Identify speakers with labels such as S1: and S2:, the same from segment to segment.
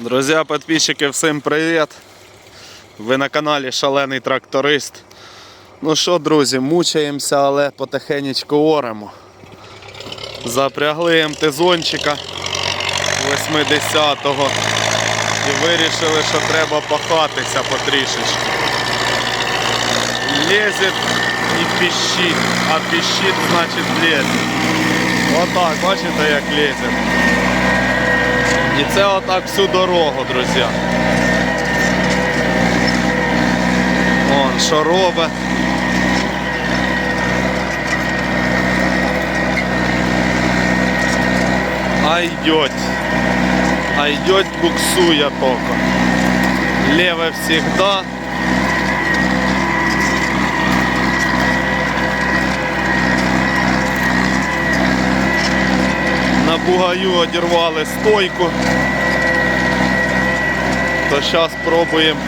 S1: Друзі, підписчики, всім привіт! Ви на каналі Шалений Тракторист. Ну що, друзі, мучаємося, але потихенечку оремо. Запрягли МТ-зончика 80-го і вирішили, що треба пахатися потрішечки. Лезет і піщить, а піщить значить лезет. Отак, бачите, як лезет. І це отак всю дорогу, друзі. Вон, що робить. А йдеть. А йдеть буксує только. Леве всегда. Бугаю одірвали стойку. То зараз пробуємо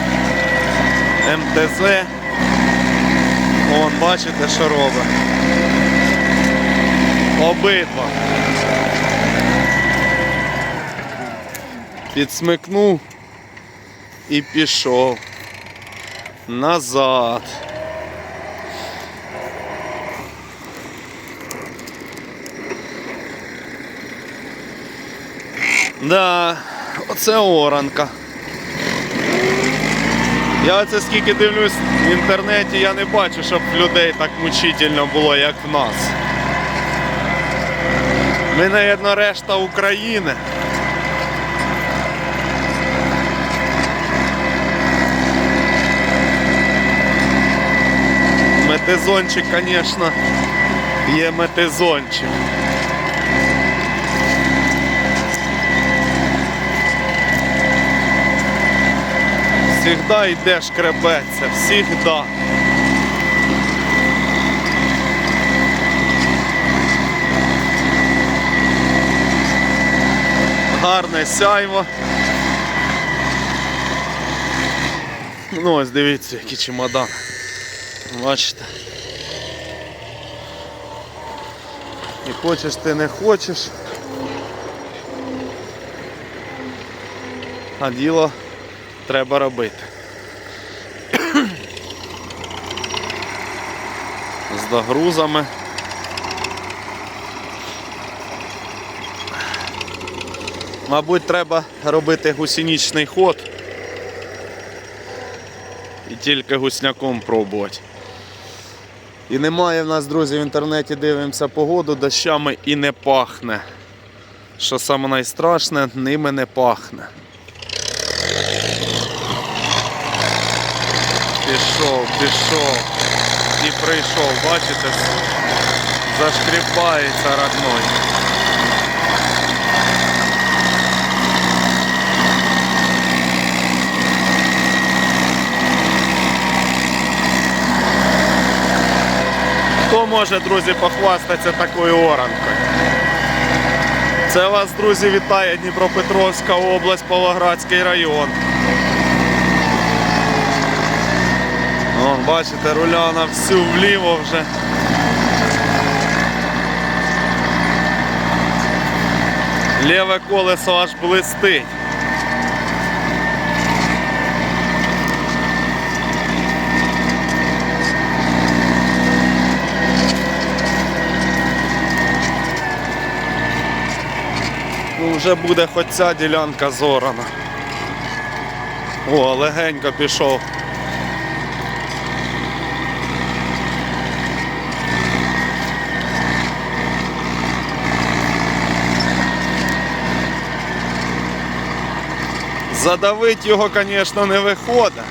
S1: МТЗ. Вон, бачите, що робить. Обидва. Підсмикнув і пішов. Назад. Да, оце оранка. Я оце скільки дивлюсь в інтернеті, я не бачу, щоб людей так мучительно було, як в нас. Ми, наверно, решта України. Метезончик, звісно, є метезончик. Всегда йде шкребеться, всегда. Гарне сяйво. Ну ось дивіться, який чемодан. Бачите. І хочеш ти не хочеш. А діло треба робити. З догрузами. Мабуть, треба робити гусінічний ход і тільки гусняком пробувати. І немає в нас, друзі, в інтернеті дивимося погоду, дощами і не пахне. Що саме найстрашне, ними не пахне. Пішов, пішов і прийшов, бачите, зашкріпається родной. Хто може, друзі, похвастатися такою оранкою? Це вас, друзі, вітає Дніпропетровська область, Павлоградський район. Бачите, руляна всю вліво вже. Ліве колесо аж блистить. Ну, вже буде хоч ця ділянка зорана. О, легенько пішов. Задавить його, звісно, не виходить.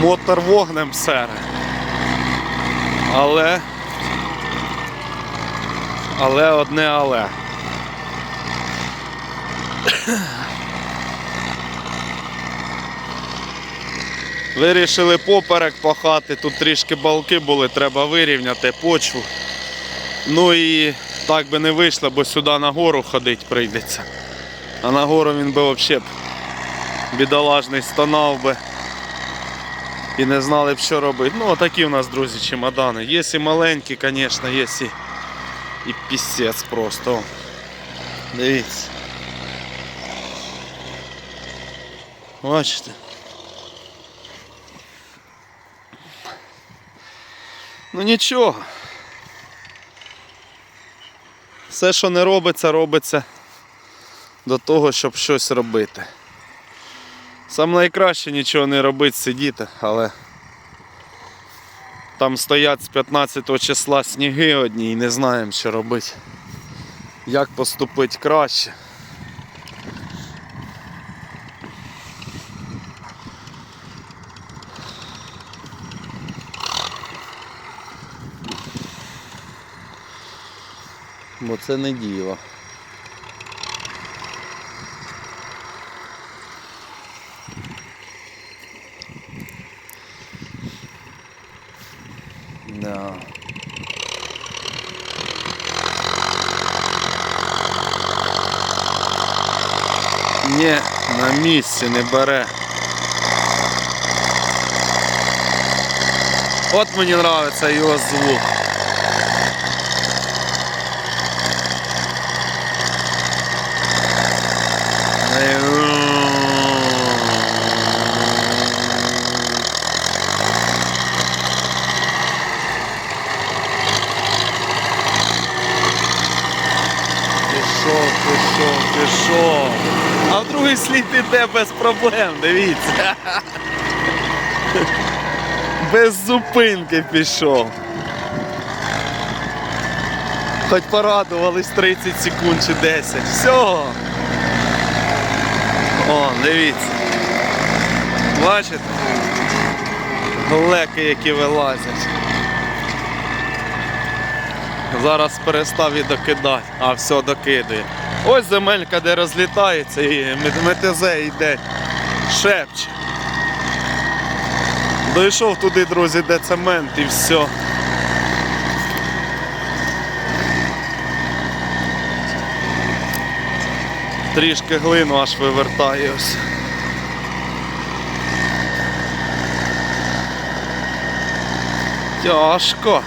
S1: Мотор вогнем сере. Але. Але одне але. Вирішили поперек пахати, тут трішки балки були, треба вирівняти почву. Ну і так би не вийшло, бо сюди на гору ходити прийдеться. А на гору він би взагалі б бідолажний стонав би. І не знали б, що робити. Ну, отакі у нас, друзі, чемодани. Є і маленькі, звісно, є і, і пісець просто. Дивіться. Бачите? Ну нічого. Все, що не робиться, робиться до того, щоб щось робити. Сам найкраще нічого не робити, сидіти, але там стоять з 15 числа сніги одні і не знаємо, що робити. Як поступити краще. Бо це не діло. Ні, на місці не бере. От мені подобається його звук. Пішов, пішов, пішов. А в другий слід іде без проблем, дивіться. Без зупинки пішов. Хоч порадувались 30 секунд чи 10. Все. О, дивіться. Бачите? Леки, які вилазять. Зараз перестав і докидати. А, все, докидує. Ось земелька, де розлітається і МТЗ йде. Шепче. Дійшов туди, друзі, де цемент і все. Трішки глину аж вивертає ось. Тяжко.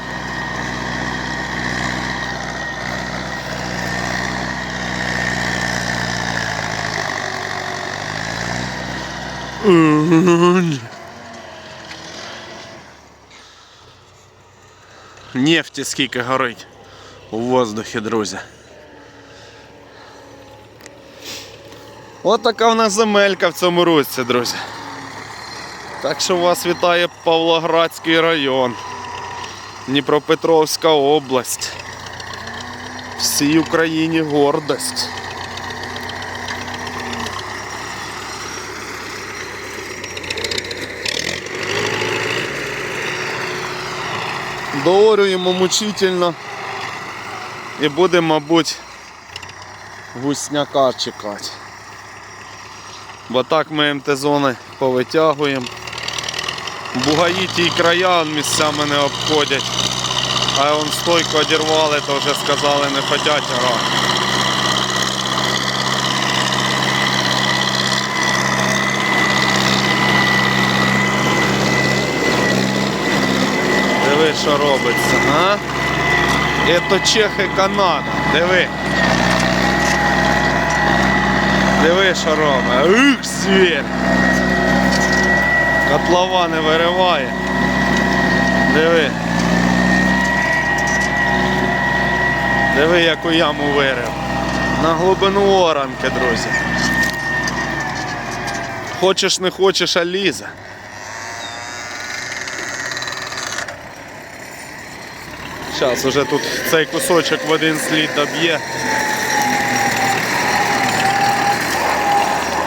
S1: Нефті скільки горить у воздухі, друзі. От така в нас земелька в цьому році, друзі. Так що вас вітає Павлоградський район, Дніпропетровська область. Всій Україні гордость. Доорюємо мучительно і будемо, мабуть, гусняка чекати. Бо так ми МТ-зони повитягуємо. Бугаї ті края місцями не обходять. А он стойку одірвали, то вже сказали не хочуть грати. Що робиться, а? Ето Чехи Канада. Диви. Диви, що робить. Ух, світ. Котлова не вириває. Диви. Диви, яку яму вирив. На глибину оранки, друзі. Хочеш не хочеш, а лізе. Зараз уже тут цей кусочок в один слід доб'є.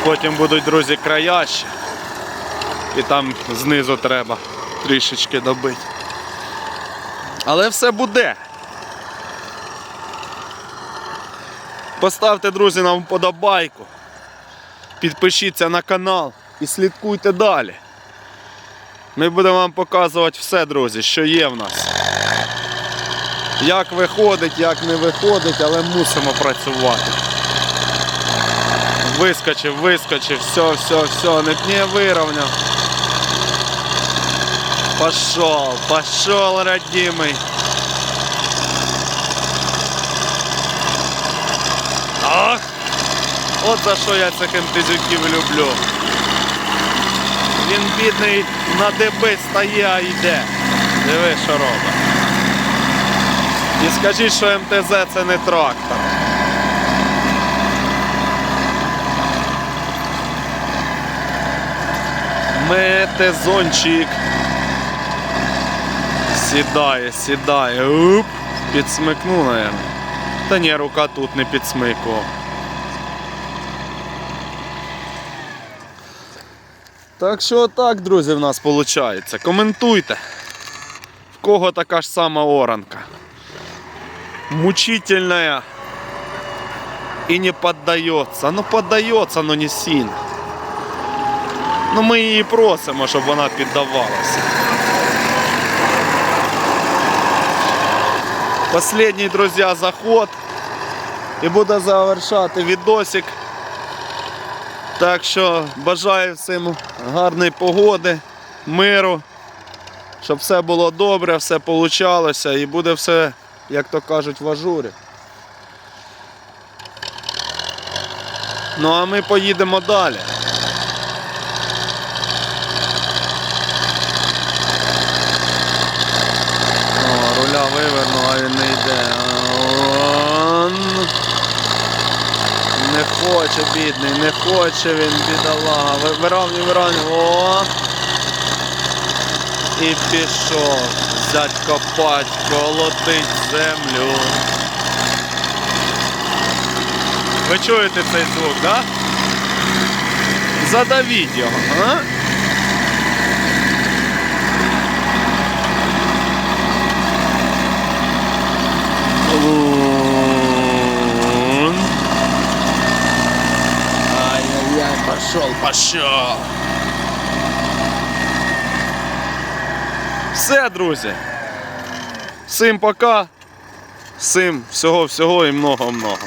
S1: Потім будуть, друзі, края ще. І там знизу треба трішечки добити. Але все буде. Поставте, друзі, нам вподобайку. Підпишіться на канал і слідкуйте далі. Ми будемо вам показувати все, друзі, що є в нас. Як виходить, як не виходить, але мусимо працювати. Вискочив, вискочив, все, все, все, не, не вирівняв. Пошел, пошел, родимый. Ах! От за що я цих МТЗюків люблю. Він бідний на деби стає, а йде. Диви, що робить. І скажіть, що МТЗ це не трактор. Метезончик. Сідає, сідає. Уп. Підсмикну, наверное. Та ні, рука тут не підсмикував. Так що так, друзі, в нас виходить. Коментуйте. В кого така ж сама оранка. Мучительная и не поддается. Ну поддается, но не сильно. Ну ми її просимо, щоб вона піддавалася. Последній, друзі, заход. І буде завершати відосик. Так що бажаю всім гарної погоди, миру, щоб все було добре, все получалося і буде все, як то кажуть, в ажурі. Ну а ми поїдемо далі. О, руля виверну, а він не йде. Он. Не хоче, бідний, не хоче він, бідолага. Ви- Виравнюй, виравнюй. О! І пішов. Дядько патько колотить землю. Ви чуєте цей звук? Да? Задавіть його, а? Ай-яй-яй, пошел, пошел. Все, друзі. Всім пока. Всім всього-всього і много-много.